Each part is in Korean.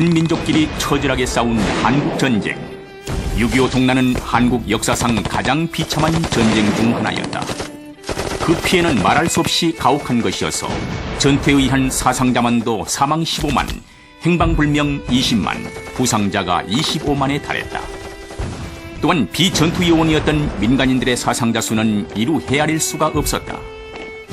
같은 민족끼리 처절하게 싸운 한국 전쟁. 6.25 동란은 한국 역사상 가장 비참한 전쟁 중 하나였다. 그 피해는 말할 수 없이 가혹한 것이어서 전투에 의한 사상자만도 사망 15만, 행방불명 20만, 부상자가 25만에 달했다. 또한 비전투 요원이었던 민간인들의 사상자 수는 이루 헤아릴 수가 없었다.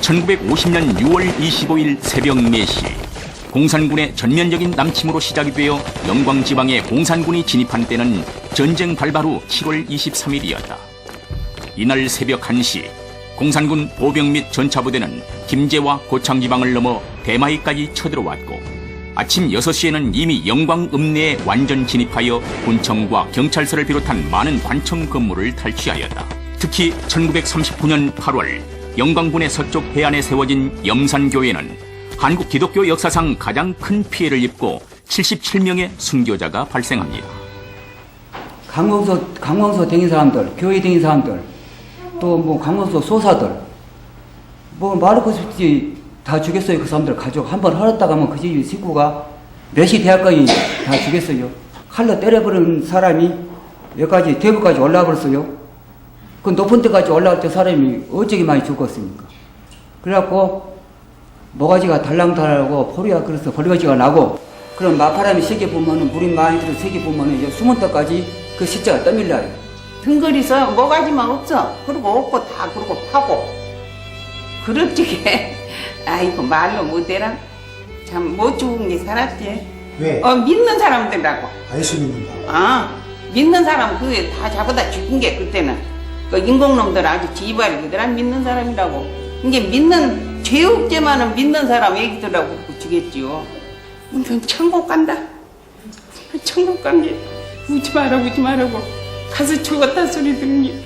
1950년 6월 25일 새벽 4시 공산군의 전면적인 남침으로 시작이 되어 영광 지방에 공산군이 진입한 때는 전쟁 발발 후 7월 23일이었다. 이날 새벽 1시 공산군 보병 및 전차부대는 김제와 고창 지방을 넘어 대마이까지 쳐들어왔고 아침 6시에는 이미 영광 읍내에 완전 진입하여 군청과 경찰서를 비롯한 많은 관청 건물을 탈취하였다. 특히 1939년 8월 영광군의 서쪽 해안에 세워진 염산교회는 한국 기독교 역사상 가장 큰 피해를 입고 77명의 순교자가 발생합니다. 강원서 강원서 댕긴 사람들, 교회 댕긴 사람들, 또 뭐 강원서 소사들, 뭐 없이 다 죽였어요. 그 사람들 가족 한 번 헐었다 가면 그 집 식구가 몇시 대학까지 다 죽였어요. 칼로 때려버린 사람이 여기까지 대부까지 올라와 버렸어요. 그 높은 데까지 올라갈 때 사람이 어쩌게 많이 죽었습니까? 그래갖고 모가지가 달랑달랑하고 포리가 그래서 벌거지가 나고 그런 마파람이 세게 보면은 물이 많이 들어 세게 보면은 이제 숨은 데까지 그 십자가 떠밀려요. 등거리서 뭐가지만 없어. 그리고 없고 다 그러고 파고. 그럴 적에 아이고 말로 못해라. 참 못 죽은 게 살았지. 왜? 어 믿는 사람들하고. 예수 믿는다. 아 믿는 사람 그게 다 잡아다 죽은 게 그때는 그 인공놈들 아주 지발이 그들 안 믿는 사람이라고. 이게 믿는 죄옥죄만은 믿는 사람 애기들하고 죽였지요. 넌 천국 간다. 천국 간게 우지 마라 우지 말라고 가서 죽었다 소리 들으니.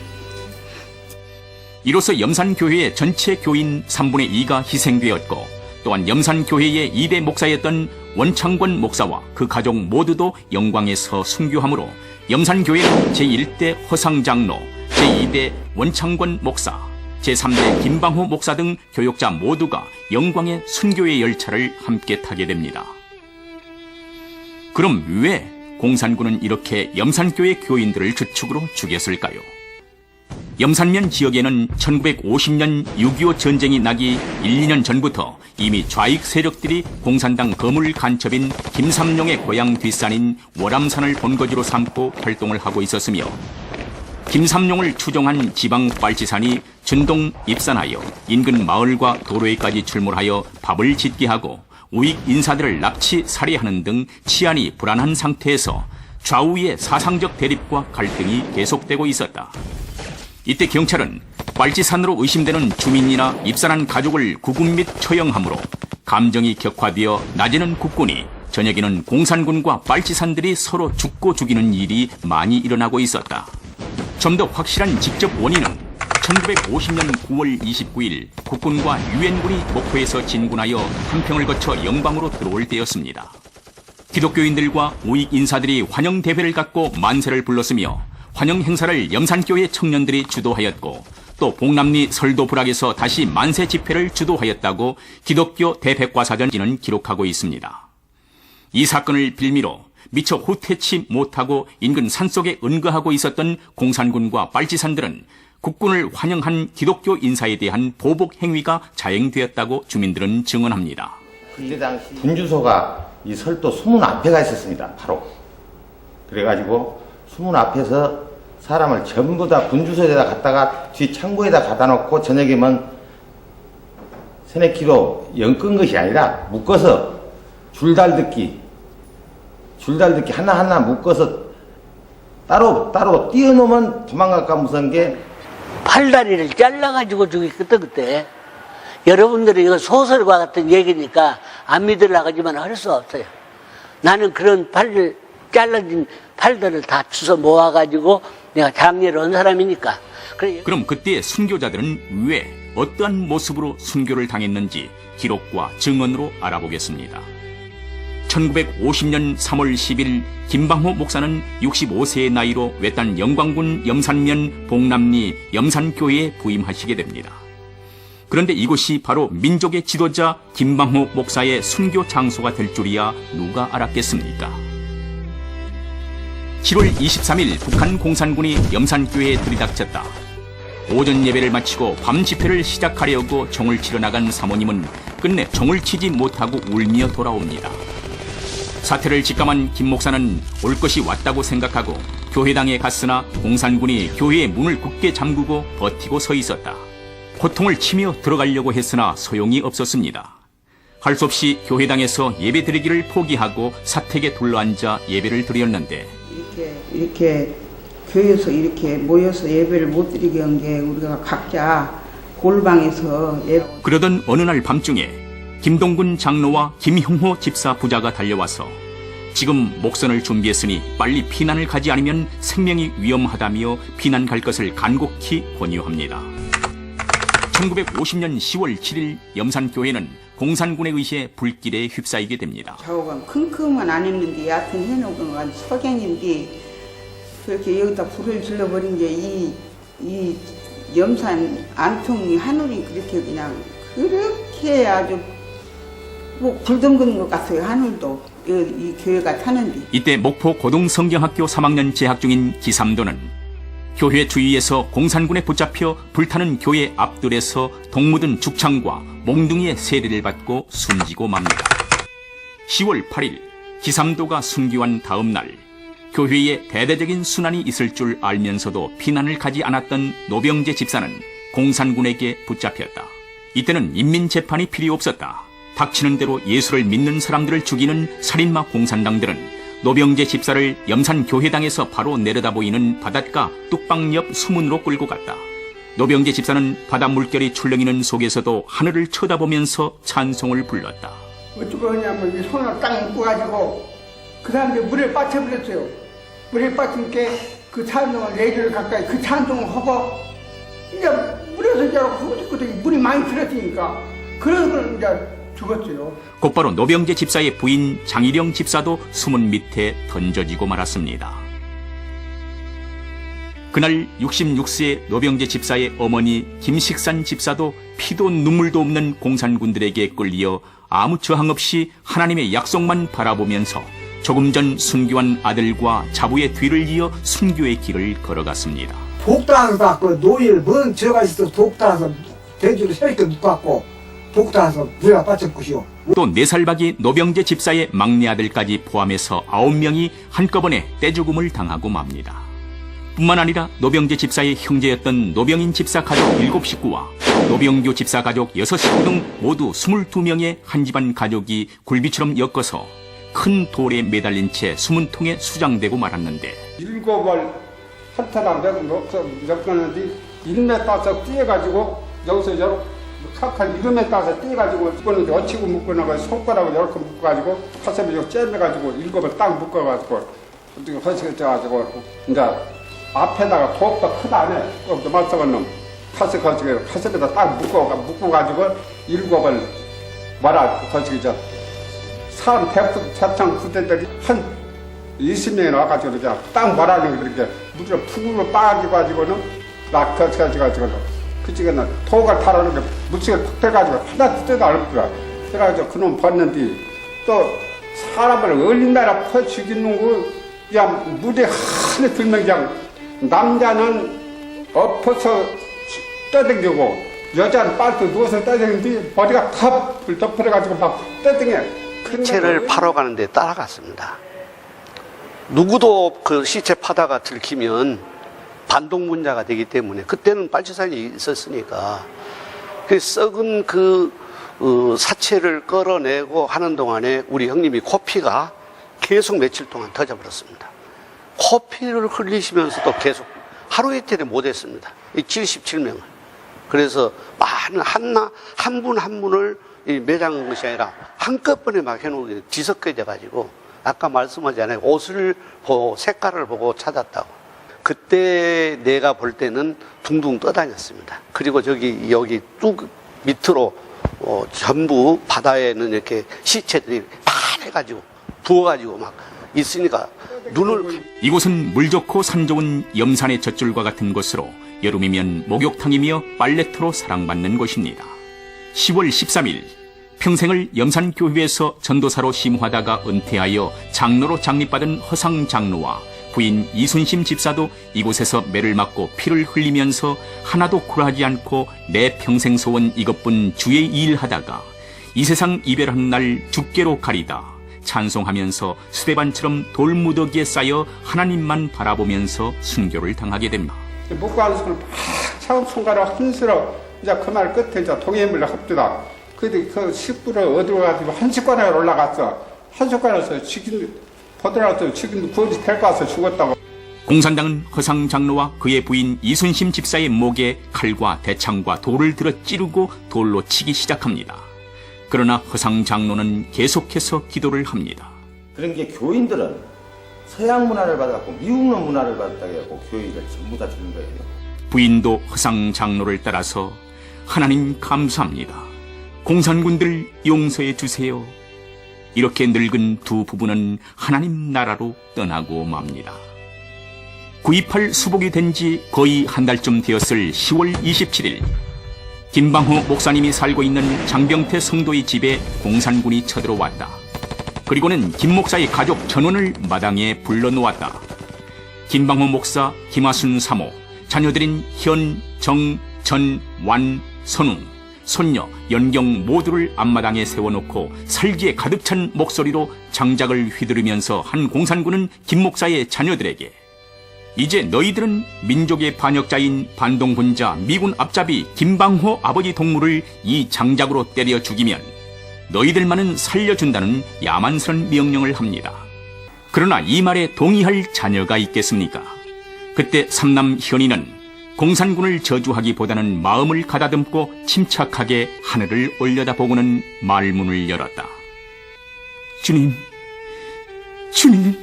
이로써 염산교회의 전체 교인 3분의 2가 희생되었고 또한 염산교회의 2대 목사였던 원창권 목사와 그 가족 모두도 영광에서 순교하므로 염산교회는 제1대 허상장로, 제2대 원창권 목사, 제3대 김방호 목사 등 교역자 모두가 영광의 순교의 열차를 함께 타게 됩니다. 그럼 왜 공산군은 이렇게 염산교회 교인들을 주축으로 죽였을까요? 염산면 지역에는 1950년 6.25 전쟁이 나기 1, 2년 전부터 이미 좌익 세력들이 공산당 거물 간첩인 김삼룡의 고향 뒷산인 월암산을 본거지로 삼고 활동을 하고 있었으며 김삼룡을 추종한 지방 빨치산이 준동 입산하여 인근 마을과 도로에까지 출몰하여 밥을 짓게 하고 우익 인사들을 납치 살해하는 등 치안이 불안한 상태에서 좌우의 사상적 대립과 갈등이 계속되고 있었다. 이때 경찰은 빨치산으로 의심되는 주민이나 입산한 가족을 구금 및 처형하므로 감정이 격화되어 낮에는 국군이 저녁에는 공산군과 빨치산들이 서로 죽고 죽이는 일이 많이 일어나고 있었다. 좀 더 확실한 직접 원인은 1950년 9월 29일 국군과 유엔군이 목포에서 진군하여 한평을 거쳐 영광으로 들어올 때였습니다. 기독교인들과 우익 인사들이 환영 대회를 갖고 만세를 불렀으며 환영 행사를 염산교회 청년들이 주도하였고 또 봉남리 설도 불악에서 다시 만세 집회를 주도하였다고 기독교 대백과사전지는 기록하고 있습니다. 이 사건을 빌미로 미처 후퇴치 못하고 인근 산속에 은거하고 있었던 공산군과 빨치산들은 국군을 환영한 기독교 인사에 대한 보복 행위가 자행되었다고 주민들은 증언합니다. 그때 당시 분주소가 이 설도 수문 앞에가 있었습니다. 바로. 그래가지고 수문 앞에서 사람을 전부 다 분주소에다 갖다가 뒤 창고에다 갖다 놓고 저녁이면 세네 키로 엮은 것이 아니라 묶어서 줄달듣기 줄달듣기 하나하나 묶어서 따로 따로 띄워놓으면 도망갈까 무서운 게 팔다리를 잘라가지고 죽였거든 그때. 여러분들이 이거 소설과 같은 얘기니까 안 믿으려고 하지만 할 수 없어요. 나는 그런 팔을 잘라진 팔들을 다 주워 모아가지고 내가 장례를 한 사람이니까. 그래. 그럼 그때 순교자들은 왜 어떠한 모습으로 순교를 당했는지 기록과 증언으로 알아보겠습니다. 1950년 3월 10일 김방호 목사는 65세의 나이로 외딴 영광군 염산면 봉남리 염산교회에 부임하시게 됩니다. 그런데 이곳이 바로 민족의 지도자 김방호 목사의 순교 장소가 될 줄이야 누가 알았겠습니까? 7월 23일 북한 공산군이 염산교회에 들이닥쳤다. 오전 예배를 마치고 밤 집회를 시작하려고 종을 치러 나간 사모님은 끝내 종을 치지 못하고 울며 돌아옵니다. 사태를 직감한 김 목사는 올 것이 왔다고 생각하고 교회당에 갔으나 공산군이 교회의 문을 굳게 잠그고 버티고 서 있었다. 고통을 치며 들어가려고 했으나 소용이 없었습니다. 할 수 없이 교회당에서 예배 드리기를 포기하고 사택에 둘러앉아 예배를 드렸는데 이렇게 이렇게 교회에서 이렇게 모여서 예배를 못 드리게 한 게 우리가 각자 골방에서 예배 그러던 어느 날 밤중에 김동군 장로와 김형호 집사 부자가 달려와서 지금 목선을 준비했으니 빨리 피난을 가지 않으면 생명이 위험하다며 피난 갈 것을 간곡히 권유합니다. 1950년 10월 7일 염산교회는 공산군에 의해 불길에 휩싸이게 됩니다. 작업은 킁킁은 안 했는데 얕은 해놓은 건 석양인데 그렇게 여기다 불을 질러버린 게 이 이 염산 안통이 하늘이 그렇게 그냥 그렇게 아주 뭐 불덩그는 것 같아요 하늘도 이, 이 교회가 타는데 이때 목포 고등성경학교 3학년 재학 중인 기삼도는 교회 주위에서 공산군에 붙잡혀 불타는 교회 앞들에서 동무든 죽창과 몽둥이의 세례를 받고 숨지고 맙니다. 10월 8일 기삼도가 순교한 다음 날 교회에 대대적인 순환이 있을 줄 알면서도 피난을 가지 않았던 노병재 집사는 공산군에게 붙잡혔다. 이때는 인민재판이 필요 없었다. 닥치는 대로 예수를 믿는 사람들을 죽이는 살인마 공산당들은 노병재 집사를 염산교회당에서 바로 내려다 보이는 바닷가 뚝방 옆 수문으로 끌고 갔다. 노병재 집사는 바다 물결이 출렁이는 속에서도 하늘을 쳐다보면서 찬송을 불렀다. 어쩌고 하냐면 이 손을 딱 묶어가지고 그 사람들 물에 빠져버렸어요. 물에 빠진 게그 찬송을 내주를 가까이 그 찬송을 하고 이제 물에서 이제 후지거든요. 물이 많이 들었으니까 걸 이제 죽었어요. 곧바로 노병재 집사의 부인 장일영 집사도 수문 밑에 던져지고 말았습니다. 그날 66세의 노병재 집사의 어머니 김식산 집사도 피도 눈물도 없는 공산군들에게 끌려 아무 저항 없이 하나님의 약속만 바라보면서 조금 전 순교한 아들과 자부의 뒤를 이어 순교의 길을 걸어갔습니다. 독단을 받고 노예를 먼 저가 있어 독단에서 돼지를 세게 묶어갖고 독단에서 물에 빠졌고요. 또 네살박이 노병재 집사의 막내 아들까지 포함해서 아홉 명이 한꺼번에 떼죽음을 당하고 맙니다. 뿐만 아니라 노병재 집사의 형제였던 노병인 집사 가족 일곱 식구와 노병규 집사 가족 여섯 식구 등 모두 22명의 한 집안 가족이 굴비처럼 엮어서 큰 돌에 매달린 채 수문통에 수장되고 말았는데 일곱을 한타다 몇몇건는데 일매 따서 띄어가지고 여기서 여러 각한 이름에 따서 띄어가지고 이거는 여치고 묶어나가 손가락을 이렇게 묶어가지고 가슴에 요 째매가지고 일곱을 딱 묶어가지고 어떻게 허식해가지고 이제 앞에다가 독도 크다네 또 맞서는 놈. 가슴 가지고 가슴에다 딱 묶어 묶어가지고 일곱을 뭐라 거치기죠 사람 대표 대창 부대들이 한 20명이 와가지고 그냥 딱 말하는 거 그렇게 물을 푹으로 빠져가지고는 막 거쳐가지고 그 지금 토가 타라는 게 무치게 푹 빼가지고 하나 뜯어도 안 거야 그래가지고 그놈 봤는데 또 사람을 얼마나 퍼 죽이는 거 그냥 물에 하나 들면 그냥 남자는 엎어서 떠댕기고 여자는 빨리 누워서 떠댕기는데 머리가 다 덮어가지고 막 떠댕겨 시체를 파러 가는데 따라갔습니다. 누구도 그 시체 파다가 들키면 반동 분자가 되기 때문에 그때는 빨치산이 있었으니까 그 썩은 그 어, 사체를 끌어내고 하는 동안에 우리 형님이 코피가 계속 며칠 동안 터져버렸습니다. 코피를 흘리시면서도 계속 하루 이틀에 못했습니다. 77명을. 그래서 많은 한나 한 분 한 분을 이 매장한 것이 아니라 한꺼번에 막 해놓은 뒤섞여져 가지고 아까 말씀하지 않아요 옷을 보고 색깔을 보고 찾았다고 그때 내가 볼 때는 둥둥 떠다녔습니다 그리고 저기 여기 뚝 밑으로 어, 전부 바다에는 이렇게 시체들이 파래가지고 부어가지고 막 있으니까 눈을 이곳은 물 좋고 산 좋은 염산의 젖줄과 같은 곳으로 여름이면 목욕탕이며 빨래터로 사랑받는 곳입니다. 10월 13일 평생을 염산교회에서 전도사로 심화하다가 은퇴하여 장로로 장립받은 허상 장로와 부인 이순심 집사도 이곳에서 매를 맞고 피를 흘리면서 하나도 굴하지 않고 내 평생 소원 이것뿐 주의 일 하다가 이 세상 이별하는 날 죽게로 가리다 찬송하면서 수레반처럼 돌무더기에 쌓여 하나님만 바라보면서 순교를 당하게 됩니다. 손을 팍 차고 손가락 흔들어 이제 그 말 끝에 이제 동해물을 합두다. 근데 그 식부를 얻어가지고 한 숟가락을 올라갔어. 한 숟가락에서 치킨 보더라도 치킨 구워지 될거 같아서 죽었다고. 공산당은 허상 장로와 그의 부인 이순심 집사의 목에 칼과 대창과 돌을 들어 찌르고 돌로 치기 시작합니다. 그러나 허상 장로는 계속해서 기도를 합니다. 그런 게 교인들은 서양 문화를 받았고 미국 문화를 받았다고 해고 교회를 전부 다 주는 거예요. 부인도 허상 장로를 따라서 하나님 감사합니다. 공산군들 용서해 주세요. 이렇게 늙은 두 부부는 하나님 나라로 떠나고 맙니다. 구입할 수복이 된 지 거의 한 달쯤 되었을 10월 27일 김방호 목사님이 살고 있는 장병태 성도의 집에 공산군이 쳐들어왔다. 그리고는 김 목사의 가족 전원을 마당에 불러놓았다. 김방호 목사, 김하순 사모, 자녀들인 현, 정, 전, 완, 선웅, 손녀, 연경 모두를 앞마당에 세워놓고 살기에 가득 찬 목소리로 장작을 휘두르면서 한 공산군은 김 목사의 자녀들에게 이제 너희들은 민족의 반역자인 반동군자 미군 앞잡이 김방호 아버지 동무를 이 장작으로 때려 죽이면 너희들만은 살려준다는 야만스런 명령을 합니다. 그러나 이 말에 동의할 자녀가 있겠습니까? 그때 삼남 현이는 공산군을 저주하기보다는 마음을 가다듬고 침착하게 하늘을 올려다보고는 말문을 열었다. 주님, 주님,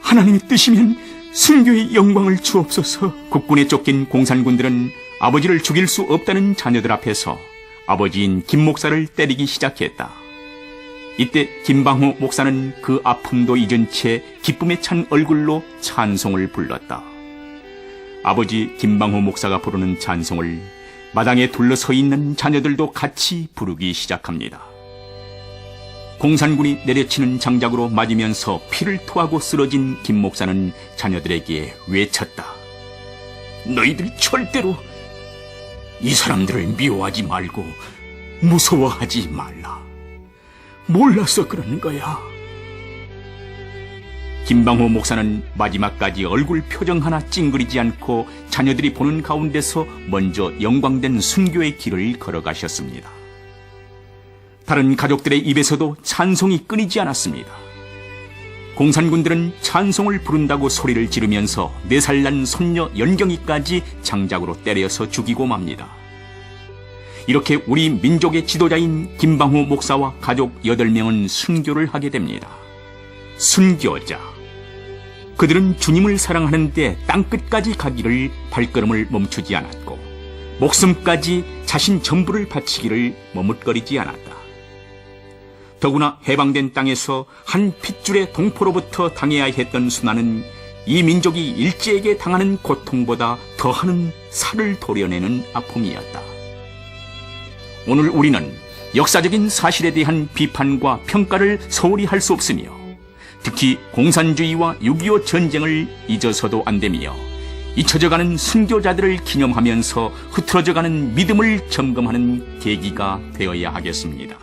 하나님의 뜻이면 순교의 영광을 주옵소서. 국군에 쫓긴 공산군들은 아버지를 죽일 수 없다는 자녀들 앞에서 아버지인 김 목사를 때리기 시작했다. 이때 김방호 목사는 그 아픔도 잊은 채 기쁨에 찬 얼굴로 찬송을 불렀다. 아버지 김방호 목사가 부르는 찬송을 마당에 둘러서 있는 자녀들도 같이 부르기 시작합니다. 공산군이 내려치는 장작으로 맞으면서 피를 토하고 쓰러진 김 목사는 자녀들에게 외쳤다. 너희들 절대로 이 사람들을 미워하지 말고 무서워하지 말라. 몰라서 그러는 거야. 김방호 목사는 마지막까지 얼굴 표정 하나 찡그리지 않고 자녀들이 보는 가운데서 먼저 영광된 순교의 길을 걸어가셨습니다. 다른 가족들의 입에서도 찬송이 끊이지 않았습니다. 공산군들은 찬송을 부른다고 소리를 지르면서 네 살 난 손녀 연경이까지 장작으로 때려서 죽이고 맙니다. 이렇게 우리 민족의 지도자인 김방호 목사와 가족 8명은 순교를 하게 됩니다. 순교자. 그들은 주님을 사랑하는 데 땅끝까지 가기를 발걸음을 멈추지 않았고, 목숨까지 자신 전부를 바치기를 머뭇거리지 않았다. 더구나 해방된 땅에서 한 핏줄의 동포로부터 당해야 했던 순환은 이 민족이 일제에게 당하는 고통보다 더하는 살을 도려내는 아픔이었다. 오늘 우리는 역사적인 사실에 대한 비판과 평가를 소홀히 할 수 없으며 특히 공산주의와 6.25 전쟁을 잊어서도 안 되며 잊혀져가는 순교자들을 기념하면서 흐트러져가는 믿음을 점검하는 계기가 되어야 하겠습니다.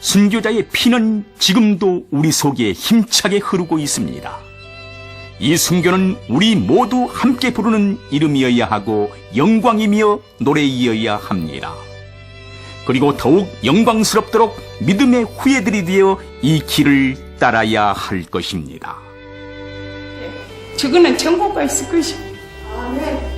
순교자의 피는 지금도 우리 속에 힘차게 흐르고 있습니다. 이 순교는 우리 모두 함께 부르는 이름이어야 하고 영광이며 노래이어야 합니다. 그리고 더욱 영광스럽도록 믿음의 후예들이 되어 이 길을 따라야 할 것입니다. 저거는 천국 가 있을 것이. 아멘.